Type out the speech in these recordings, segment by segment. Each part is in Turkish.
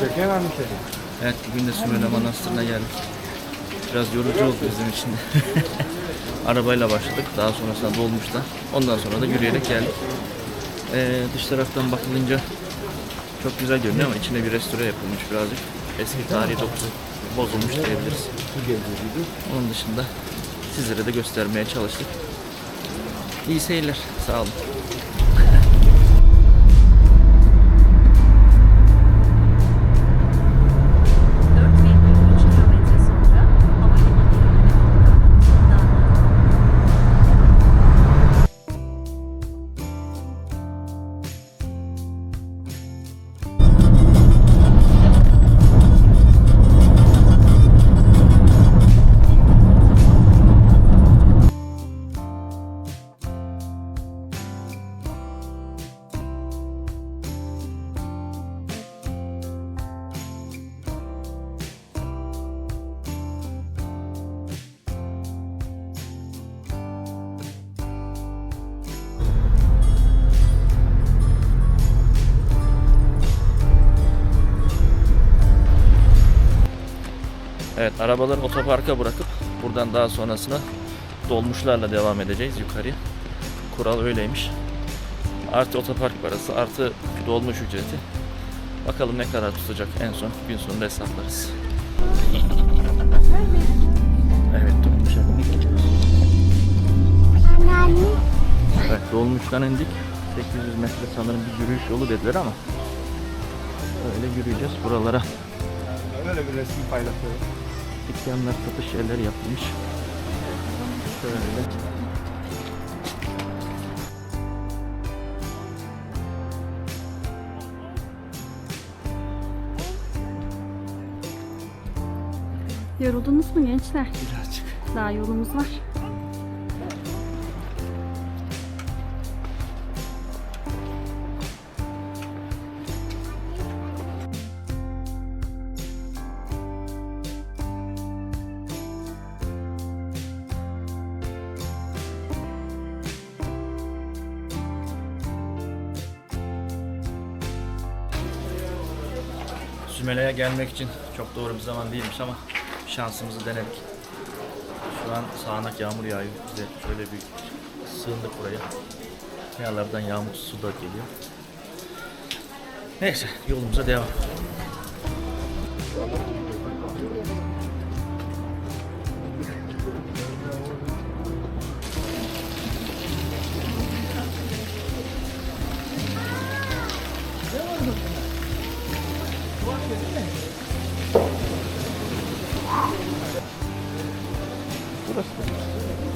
Çekemem şey. Evet bugün de Sümele Manastırı'na geldik. Biraz yorucu oldu bizim için de. Arabayla başladık. Daha sonrasında dolmuşta. Ondan sonra da yürüyerek geldik. Ee, dış taraftan bakılınca çok güzel görünüyor ama içine bir restore yapılmış birazcık. Eski tarihi dokusu bozulmuş diyebiliriz. Onun dışında sizlere de göstermeye çalıştık. İyi seyirler. Sağ olun. Evet arabaları otoparka bırakıp buradan daha sonrasına dolmuşlarla devam edeceğiz yukarıya. Kural öyleymiş. Artı otopark parası artı dolmuş ücreti. Bakalım ne kadar tutacak en son gün sonunda hesaplarız. Evet dolmuşa. Evet dolmuştan indik. 800 metre sanırım bir yürüyüş yolu dediler ama öyle yürüyeceğiz buralara. Öyle bir resim paylaşıyorum. Dükkanlar, satış yerleri yapılmış. Şöyle. Yoruldunuz mu gençler? Birazcık. Daha yolumuz var. Sümele'ye gelmek için çok doğru bir zaman değilmiş ama şansımızı denedik. Şu an sağanak yağmur yağıyor. Biz de şöyle bir sığındık buraya. Kayalardan yağmur su da geliyor. Neyse yolumuza devam. Burası da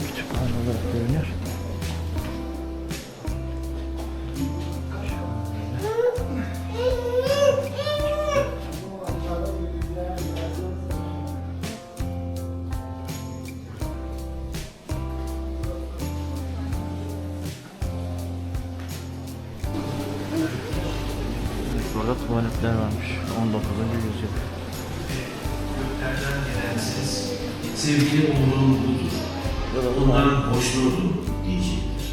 kütüphane olarak görünüyor. Burada tuvaletler varmış. 19. yüzyıl. Göklerden gelen ses, sevgili oğlum budur. Ondan hoşnutum diyecektir.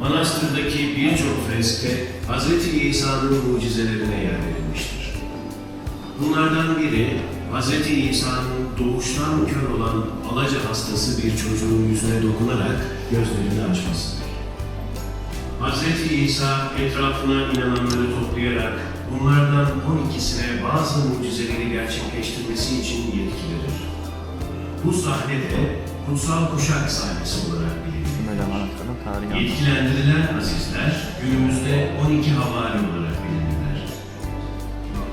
Manastırdaki birçok freske Hz. İsa'nın mucizelerine yer verilmiştir. Bunlardan biri Hz. İsa'nın doğuştan kör olan alaca hastası bir çocuğun yüzüne dokunarak gözlerini açmasıdır. Hz. İsa etrafına inananları toplayarak bunlardan 12'sine bazı mucizeleri gerçekleştirmesi için yetki verir. Bu sahne de kutsal kuşak sahnesi olarak bilinir. Yetkilendirilen azizler günümüzde 12 havari olarak bilinirler.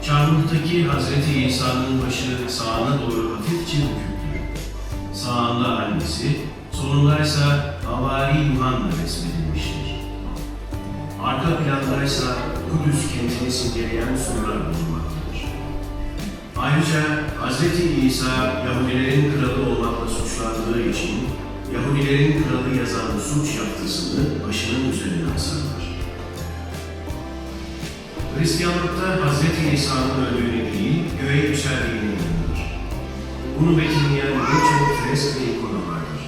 Çarmıhtaki Hz. İsa'nın başı sağına doğru hafifçe büküktür. Sağında annesi, solundaysa havari Yuhanna resmedilmiştir. Arka plandaysa Kudüs kentini simgeleyen surlar bulunmaktadır. Ayrıca Hz. İsa Yahudilerin kralı olmakla suçlandığı için Yahudilerin kralı yazan suç yaftısını başının üzerine asarlar. Hristiyanlıkta Hz. İsa'nın öldüğüne değil, göğe yükseldiğine inanılır. Bunu betimleyen birçok fresk ve ikona vardır.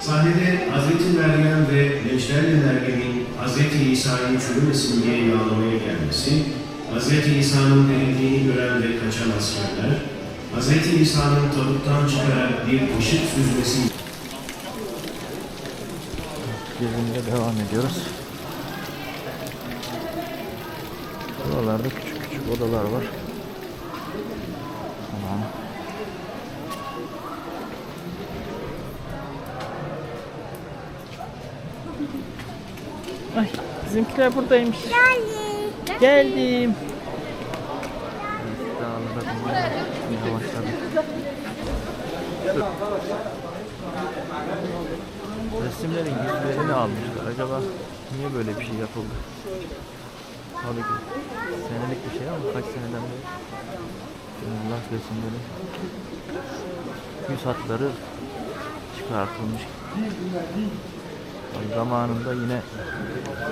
Sahnede Hz. Meryem ve Necderli Meryem'in Hz. İsa'yı çürümesin diye yağlamaya gelmesi, Hz. İsa'nın dirildiğini gören ve kaçan askerler, Hz. İsa'nın tabuttan çıkarak bir ışık süzmesi Gezimize devam ediyoruz. Buralarda küçük küçük odalar var. Tamam. Bizimkiler buradaymış. Geldim. Geldim. Dağlara binmeye. Resimlerin yüzlerini almışlar. Acaba niye böyle bir şey yapıldı? Tabii ki senelik bir şey ama kaç seneden beri Allah resimleri yüz hatları çıkartılmış. Zamanında yine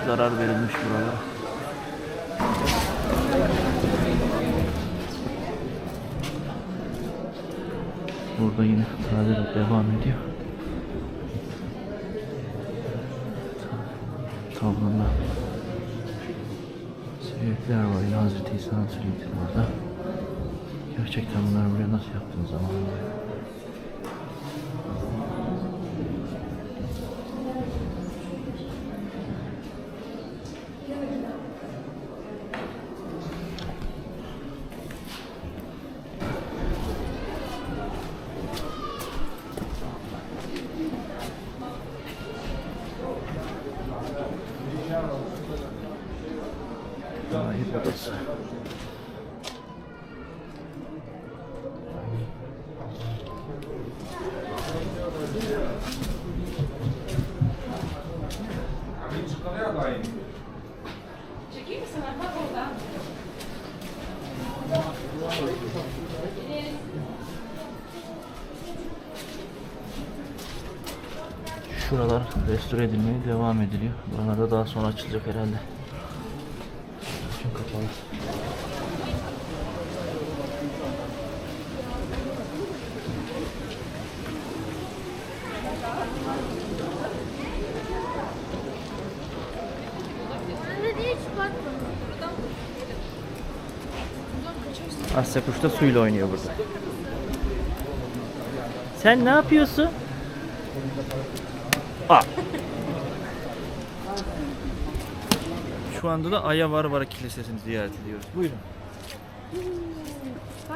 zarar verilmiş buralara. Burada yine tadilat devam ediyor. tablında silüetler var. Yine Hazreti İsa'nın silüeti burada. Gerçekten bunları buraya nasıl yaptığınız zaman Şuralar restore edilmeye devam ediliyor. Buralarda daha sonra açılacak herhalde. Bütün kapalı. Asya kuş da suyla oynuyor burada. Sen ne yapıyorsun? Aa. Şu anda da Aya Varvara Kilisesi'ni ziyaret ediyoruz. Buyurun. Şu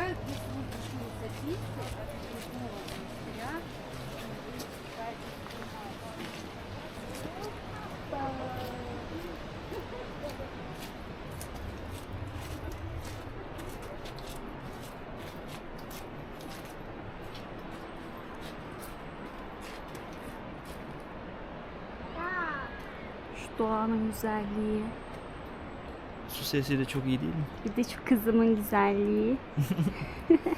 doğanın güzelliği. Su sesi de çok iyi değil mi? Bir de şu kızımın güzelliği.